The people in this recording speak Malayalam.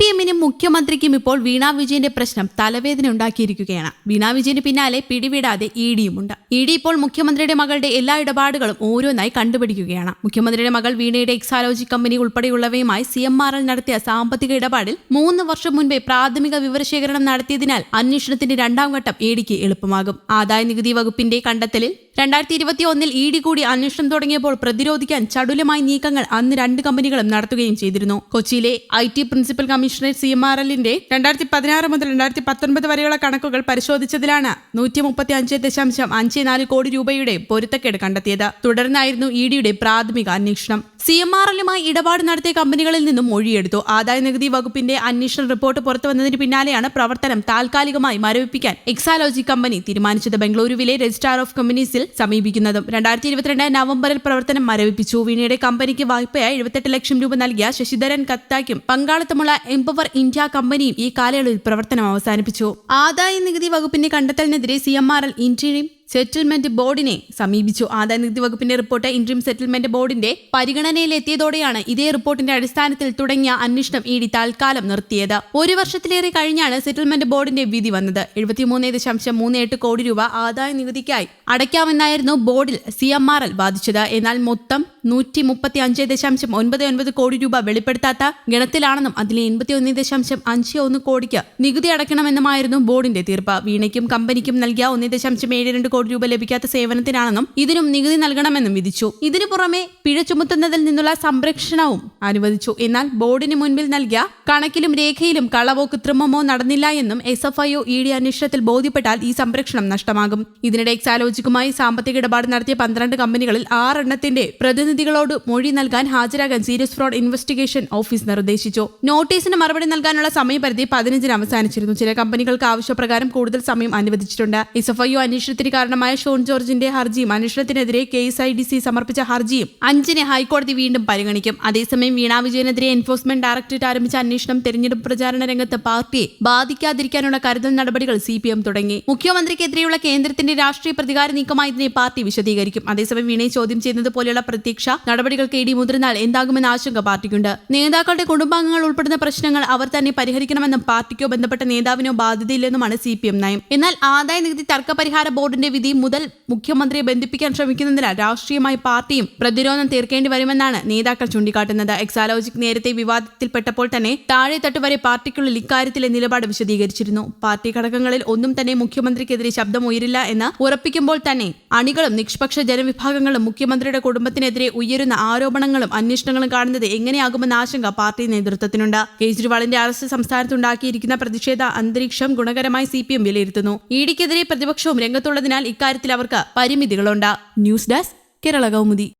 പി എമ്മിനും മുഖ്യമന്ത്രിക്കും ഇപ്പോൾ വീണ വിജയന്റെ പ്രശ്നം തലവേദന ഉണ്ടാക്കിയിരിക്കുകയാണ്. വീണ വിജയന് പിന്നാലെ പിടിവിടാതെ ഇ ഡിയുമുണ്ട്. ഇ ഡി ഇപ്പോൾ മുഖ്യമന്ത്രിയുടെ മകളുടെ എല്ലാ ഇടപാടുകളും ഓരോന്നായി കണ്ടുപിടിക്കുകയാണ്. മുഖ്യമന്ത്രിയുടെ മകൾ വീണയുടെ എക്സാലോജി കമ്പനി ഉൾപ്പെടെയുള്ളവയുമായി സി എം ആർ എൽ നടത്തിയ സാമ്പത്തിക ഇടപാടിൽ മൂന്ന് വർഷം മുൻപേ പ്രാഥമിക വിവരശേഖരണം നടത്തിയതിനാൽ അന്വേഷണത്തിന്റെ രണ്ടാം ഘട്ടം ഇ ഡിക്ക് എളുപ്പമാകും. ആദായ നികുതി വകുപ്പിന്റെ കണ്ടെത്തലിൽ രണ്ടായിരത്തി ഇരുപത്തി ഒന്നിൽ ഇ ഡി കൂടി അന്വേഷണം തുടങ്ങിയപ്പോൾ പ്രതിരോധിക്കാൻ ചടുലമായ നീക്കങ്ങൾ അന്ന് രണ്ട് കമ്പനികളും നടത്തുകയും ചെയ്തിരുന്നു. കൊച്ചിയിലെ I T principal commissioner C M R എല്ലിന്റെ രണ്ടായിരത്തി പതിനാറ് മുതൽ രണ്ടായിരത്തി പത്തൊൻപത് വരെയുള്ള കണക്കുകൾ പരിശോധിച്ചതിലാണ് നൂറ്റി മുപ്പത്തി അഞ്ച് ദശാംശം അഞ്ച് നാല് കോടി രൂപയുടെ പൊരുത്തക്കേട് കണ്ടെത്തിയത്. തുടർന്നായിരുന്നു ഇ ഡിയുടെ പ്രാഥമിക അന്വേഷണം. സി എം ആർ എല്ലുമായി ഇടപാട് നടത്തിയ കമ്പനികളിൽ നിന്നും മൊഴിയെടുത്തു. ആദായ നികുതി വകുപ്പിന്റെ അന്വേഷണ റിപ്പോർട്ട് പുറത്തു വന്നതിന് പിന്നാലെയാണ് പ്രവർത്തനം താൽക്കാലികമായി മരവിപ്പിക്കാൻ എക്സാലോജി കമ്പനി തീരുമാനിച്ചത്. ബംഗളൂരുവിലെ രജിസ്ട്രാർ ഓഫ് കമ്പനീസിൽ സമീപിക്കുന്നതും. രണ്ടായിരത്തി ഇരുപത്തിരണ്ട് നവംബറിൽ പ്രവർത്തനം മരവിപ്പിച്ചു വീണയുടെ കമ്പനിക്ക് വായ്പയായി എഴുപത്തെട്ട് ലക്ഷം രൂപ നൽകിയ ശശിധരൻ കത്താക്കും പങ്കാളിത്തമുള്ള എംപവർ ഇന്ത്യ കമ്പനിയും ഈ കാലയളവിൽ പ്രവർത്തനം അവസാനിപ്പിച്ചു. ആദായ നികുതി വകുപ്പിന്റെ കണ്ടെത്തലിനെതിരെ സി എം ആർ എൽ ഇന്ത്യയും സെറ്റിൽമെന്റ് ബോർഡിനെ സമീപിച്ചു. ആദായ നികുതി വകുപ്പിന്റെ റിപ്പോർട്ട് ഇൻട്രീം സെറ്റിൽമെന്റ് ബോർഡിന്റെ പരിഗണനയിലെത്തിയതോടെയാണ് ഇതേ റിപ്പോർട്ടിന്റെ അടിസ്ഥാനത്തിൽ തുടങ്ങിയ അന്വേഷണം ഇ ഡി താൽക്കാലം നിർത്തിയത്. ഒരു വർഷത്തിലേറെ കഴിഞ്ഞാണ് സെറ്റിൽമെന്റ് ബോർഡിന്റെ വിധി വന്നത്. എഴുപത്തിമൂന്ന് ദശാംശം മൂന്ന് എട്ട് കോടി രൂപ ആദായ നികുതിക്കായി അടയ്ക്കാമെന്നായിരുന്നു ബോർഡിൽ സി എം ആർ എൽ എന്നാൽ മൊത്തം നൂറ്റി മുപ്പത്തി അഞ്ച് ദശാംശം ഒൻപത് ഒൻപത് കോടി രൂപ വെളിപ്പെടുത്താത്ത ഗണത്തിലാണെന്നും അതിലെ എൺപത്തി ഒന്ന് ദശാംശം അഞ്ച് ഒന്ന് കോടിക്ക് നികുതി അടയ്ക്കണമെന്നുമായിരുന്നു ബോർഡിന്റെ തീർപ്പ്. വീണയ്ക്കും കമ്പനിക്കും നൽകിയ ഒന്ന് ദശാംശം ഏഴ് രണ്ട് കോടി രൂപ ലഭിക്കാത്ത സേവനത്തിനാണെന്നും ഇതിനും നികുതി നൽകണമെന്നും വിധിച്ചു. ഇതിനു പുറമെ പിഴ ചുമത്തുന്നതിൽ നിന്നുള്ള സംരക്ഷണവും അനുവദിച്ചു. എന്നാൽ ബോർഡിന് മുൻപിൽ നൽകിയ കണക്കിലും രേഖയിലും കളവോ കൃത്രിമമോ നടന്നില്ല എന്നും S F I O E D അന്വേഷണത്തിൽ ബോധ്യപ്പെട്ടാൽ ഈ സംരക്ഷണം നഷ്ടമാകും. ഇതിനിടെ എക്സാലോജിക്കുമായി സാമ്പത്തിക ഇടപാട് നടത്തിയ പന്ത്രണ്ട് കമ്പനികളിൽ ആറെണ്ണത്തിന്റെ പ്രതിനിധികളോട് മൊഴി നൽകാൻ ഹാജരാകാൻ സീരിയസ് ഫ്രോഡ് ഇൻവെസ്റ്റിഗേഷൻ ഓഫീസ് നിർദ്ദേശിച്ചു. നോട്ടീസിന് മറുപടി നൽകാനുള്ള സമയപരിധി പതിനഞ്ചിന് അവസാനിച്ചിരുന്നു. ചില കമ്പനികൾക്ക് ആവശ്യപ്രകാരം കൂടുതൽ സമയം അനുവദിച്ചിട്ടുണ്ട്. ഒ അന്വേഷണത്തിന് കാരണമായ ഷോൺ ജോർജിന്റെ ഹർജിയും അന്വേഷണത്തിനെതിരെ K S I D C സമർപ്പിച്ച ഹർജിയും അഞ്ചിന് ഹൈക്കോടതി വീണ്ടും പരിഗണിക്കും. അതേസമയം വീണ വിജയനെതിരെ എൻഫോഴ്സ്മെന്റ് ഡയറക്ടറേറ്റ് ആരംഭിച്ച അന്വേഷണം തെരഞ്ഞെടുപ്പ് പ്രചാരണ രംഗത്ത് പാർട്ടിയെ ബാധിക്കാതിരിക്കാനുള്ള കരുതൽ നടപടികൾ സി പി എം തുടങ്ങി. മുഖ്യമന്ത്രിക്കെതിരെയുള്ള കേന്ദ്രത്തിന്റെ രാഷ്ട്രീയ പ്രതികാര നീക്കമായി ഇതിനെ പാർട്ടി വിശദീകരിക്കും. അതേസമയം വീണയെ ചോദ്യം ചെയ്യുന്നത് പോലെയുള്ള പ്രത്യക്ഷ നടപടികൾക്ക് ഇടി മുതിർന്നാൽ എന്താകുമെന്ന ആശങ്ക പാർട്ടിക്കുണ്ട്. നേതാക്കളുടെ കുടുംബാംഗങ്ങൾ ഉൾപ്പെടുന്ന പ്രശ്നങ്ങൾ അവർ തന്നെ പരിഹരിക്കണമെന്നും പാർട്ടിക്കോ ബന്ധപ്പെട്ട നേതാവിനോ ബാധ്യതയില്ലെന്നുമാണ് സി പി എം നയം. എന്നാൽ ആദായ നികുതി തർക്ക പരിഹാര ബോർഡിന്റെ വിധി മുതൽ മുഖ്യമന്ത്രിയെ ബന്ധിപ്പിക്കാൻ ശ്രമിക്കുന്നതിനാൽ രാഷ്ട്രീയമായി പാർട്ടിയും പ്രതിരോധം തീർക്കേണ്ടി വരുമെന്നാണ് നേതാക്കൾ ചൂണ്ടിക്കാട്ടുന്നത്. എക്സാലോജിക് നേരത്തെ വിവാദത്തിൽപ്പെട്ടപ്പോൾ തന്നെ താഴെത്തട്ട് വരെ പാർട്ടിക്കുള്ളിൽ ഇക്കാര്യത്തിലെ നിലപാട് വിശദീകരിച്ചിരുന്നു. പാർട്ടി ഘടകങ്ങളിൽ ഒന്നും തന്നെ മുഖ്യമന്ത്രിക്കെതിരെ ശബ്ദം ഉയരില്ല എന്ന് ഉറപ്പിക്കുമ്പോൾ തന്നെ അണികളും നിഷ്പക്ഷ ജനവിഭാഗങ്ങളും മുഖ്യമന്ത്രിയുടെ കുടുംബത്തിനെതിരെ ഉയരുന്ന ആരോപണങ്ങളും അന്വേഷണങ്ങളും കാണുന്നത് എങ്ങനെയാകുമെന്ന ആശങ്ക പാർട്ടി നേതൃത്വത്തിനുണ്ട്. കേജ്രിവാളിന്റെ അറസ്റ്റ് സംസ്ഥാനത്തുണ്ടാക്കിയിരിക്കുന്ന പ്രതിഷേധ അന്തരീക്ഷം ഗുണകരമായി സി പി എം വിലയിരുത്തുന്നു ഇഡിക്കെതിരെ പ്രതിപക്ഷവും രംഗത്തുള്ളതിനാൽ ഇക്കാര്യത്തിൽ അവർക്ക് പരിമിതികളുണ്ട്. News desk Kerala Kaumudi.